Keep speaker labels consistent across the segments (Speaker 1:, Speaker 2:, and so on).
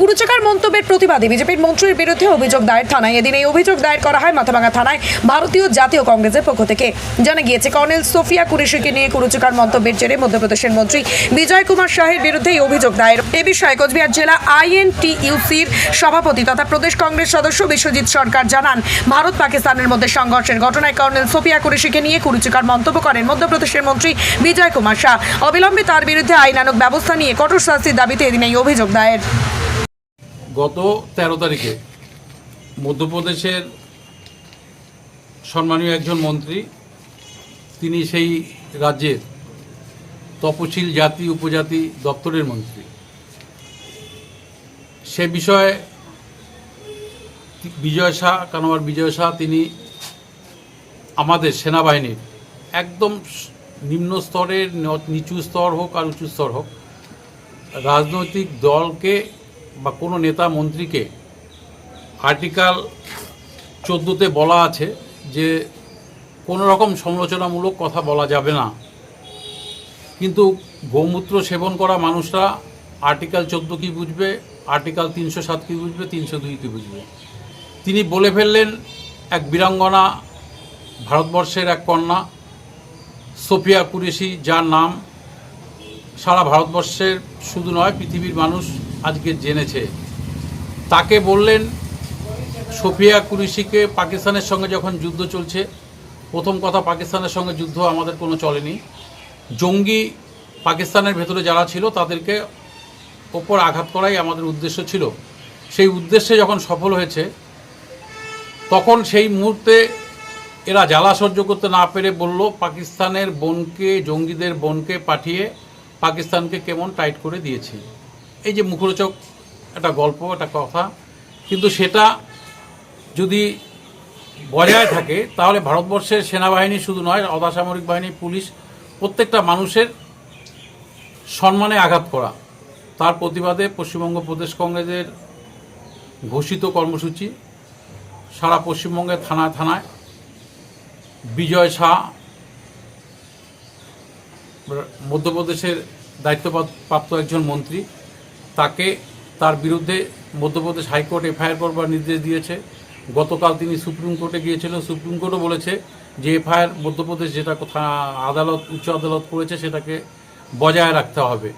Speaker 1: কুরুচাকার মন্তব্যের প্রতিবাদে বিজেপির মন্ত্রীর বিরুদ্ধে অভিযোগ দায়ের থানায়। এদিন এই অভিযোগ দায়ের করা হয় মাথাভাঙা থানায় ভারতীয় জাতীয় কংগ্রেসের পক্ষ থেকে। জানা গিয়েছে, কর্নেল সোফিয়া কুরেশিকে নিয়ে কুরুচাকার মন্তব্যের জেরে মধ্যপ্রদেশের মন্ত্রী বিজয় কুমার শাহের বিরুদ্ধে এই অভিযোগ দায়ের। এ বিষয়ে কোচবিহার জেলা আইএনটিইউসির সভাপতি তথা প্রদেশ কংগ্রেস সদস্য বিশ্বজিৎ সরকার জানান, ভারত পাকিস্তানের মধ্যে সংঘর্ষের ঘটনায় কর্নেল সোফিয়া কুরেশিকে নিয়ে কুরুচিকার মন্তব্য করেন মধ্যপ্রদেশের মন্ত্রী বিজয় কুমার শাহ। অবিলম্বে তার বিরুদ্ধে আইনানুগ ব্যবস্থা নিয়ে কঠোর শাস্তির দাবিতে এদিন এই অভিযোগ দায়ের।
Speaker 2: গত তেরো তারিখে মধ্যপ্রদেশের সম্মানীয় একজন মন্ত্রী, তিনি সেই রাজ্যের তপশিল জাতি, উপজাতি দপ্তরের মন্ত্রী। সে বিষয়ে বিজয় শাহ, কানোয়ার বিজয় শাহ, তিনি আমাদের সেনাবাহিনীর একদম নিম্ন স্তরের, নিচু স্তর হোক আর উঁচু স্তর হোক, রাজনৈতিক দলকে বা কোনো নেতা মন্ত্রীকে আর্টিকেল চোদ্দোতে বলা আছে যে কোনো রকম সমালোচনামূলক কথা বলা যাবে না। কিন্তু গোমূত্র সেবন করা মানুষরা আর্টিকেল চোদ্দ কী বুঝবে আর্টিকেল তিনশো সাত কী বুঝবে, তিনশো দুই কী বুঝবে? তিনি বলে ফেললেন, এক বীরাঙ্গনা ভারতবর্ষের এক কন্যা, সোফিয়া কুরেশি, যার নাম সারা ভারতবর্ষের শুধু নয়, পৃথিবীর মানুষ আজকে জেনেছে। তাকে বললেন, সোফিয়া কুরেশিকে পাকিস্তানের সঙ্গে যখন যুদ্ধ চলছে, প্রথম কথা পাকিস্তানের সঙ্গে যুদ্ধ আমাদের কোনো চলেনি। জঙ্গি পাকিস্তানের ভেতরে যারা ছিল, তাদেরকে ওপর আঘাত করাই আমাদের উদ্দেশ্য ছিল। সেই উদ্দেশ্যে যখন সফল হয়েছে, তখন সেই মুহূর্তে এরা জ্বালা সহ্য করতে না পেরে বলল, পাকিস্তানের বোনকে, জঙ্গিদের বোনকে পাঠিয়ে পাকিস্তানকে কেমন টাইট করে দিয়েছে? এই যে মুখরোচক একটা গল্প, একটা কথা, কিন্তু সেটা যদি বজায় থাকে, তাহলে ভারতবর্ষের সেনাবাহিনী শুধু নয় অধাসামরিক বাহিনী, পুলিশ, প্রত্যেকটা মানুষের সম্মানে আঘাত করা। তার প্রতিবাদে পশ্চিমবঙ্গ প্রদেশ কংগ্রেসের ঘোষিত কর্মসূচি, সারা পশ্চিমবঙ্গের থানায় থানায়। বিজয় শাহ মধ্যপ্রদেশের দায়িত্বপ্রাপ্ত একজন মন্ত্রী তাকে তার বিরুদ্ধে মধ্যপ্রদেশ হাইকোর্ট এফআইআর করবার নির্দেশ দিয়েছে। গতকাল তিনি সুপ্রিম কোর্টে গিয়েছিলেন। সুপ্রিম কোর্টও বলেছে যে এফআইআর মধ্যপ্রদেশ যেটা কোথা আদালত, উচ্চ আদালত করেছে সেটাকে বজায় রাখতে হবে।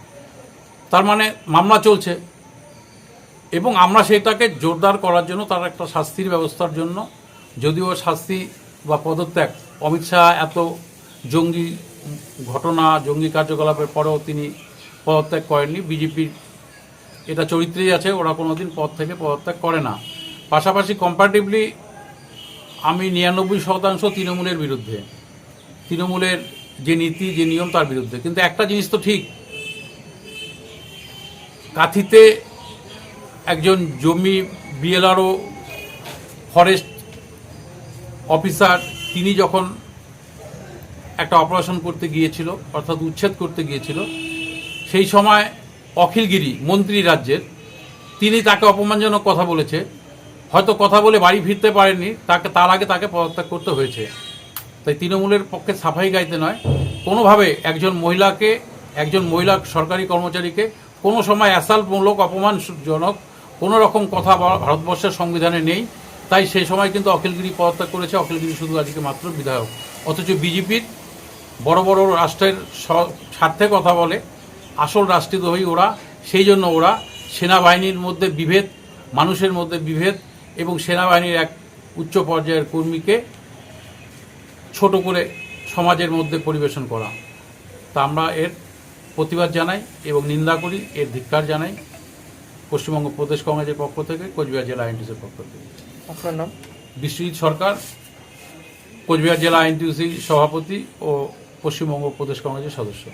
Speaker 2: তার মানে মামলা চলছে এবং আমরা সেটাকে জোরদার করার জন্য তার একটা শাস্তির ব্যবস্থার জন্য যদিও শাস্তি বা পদত্যাগ। অমিত শাহ এত জঙ্গি ঘটনা, জঙ্গি কার্যকলাপের পরেও তিনি পদত্যাগ করেননি। বিজেপির এটা চরিত্রেই আছে, ওরা কোনোদিন পদ থেকে পদত্যাগ করে না। পাশাপাশি কম্পারেটিভলি আমি নিরানব্বই শতাংশ তৃণমূলের বিরুদ্ধে। তৃণমূলের যে নীতি, যে নিয়ম, তার বিরুদ্ধে। কিন্তু একটা জিনিস তো ঠিক, কাথিতে একজন জমি বিএলআরও ফরেস্ট অফিসার তিনি যখন একটা অপারেশন করতে গিয়েছিল, অর্থাৎ উচ্ছেদ করতে গিয়েছিল, সেই সময় অখিলগিরি, মন্ত্রী রাজ্যের। তিনি তাকে অপমানজনক কথা বলেছে। হয়তো কথা বলে বাড়ি ফিরতে পারেননি, তাকে তার আগে তাকে পদত্যাগ করতে হয়েছে। তাই তৃণমূলের পক্ষে সাফাই গাইতে নয়। কোনোভাবে একজন মহিলাকে একজন মহিলা সরকারি কর্মচারীকে কোনো সময় অ্যাসাল্টমূলক, অপমানজনক কোনো রকম কথা ভারতবর্ষের সংবিধানে নেই। তাই সেই সময় কিন্তু অখিলগিরি পদত্যাগ করেছে। অখিলগিরি শুধু আজকে মাত্র বিধায়ক। অথচ বিজেপির বড় বড় রাষ্ট্রের স্বার্থে কথা বলে। আসল রাষ্ট্রদ্রোহী ওরা সেই জন্য ওরা সেনাবাহিনীর মধ্যে বিভেদ মানুষের মধ্যে বিভেদ এবং সেনাবাহিনীর এক উচ্চ পর্যায়ের কর্মীকে ছোট করে সমাজের মধ্যে পরিবেশন করা। তা আমরা এর প্রতিবাদ জানাই এবং নিন্দা করি এর ধিক্কার জানাই পশ্চিমবঙ্গ প্রদেশ কংগ্রেসের পক্ষ থেকে কোচবিহার জেলা আইনটিসির পক্ষ থেকে।
Speaker 3: আপনার নাম?
Speaker 2: বিশ্বজিৎ সরকার কোচবিহার জেলা আইনটিউসি সভাপতি ও পশ্চিমবঙ্গ প্রদেশ কংগ্রেসের সদস্য।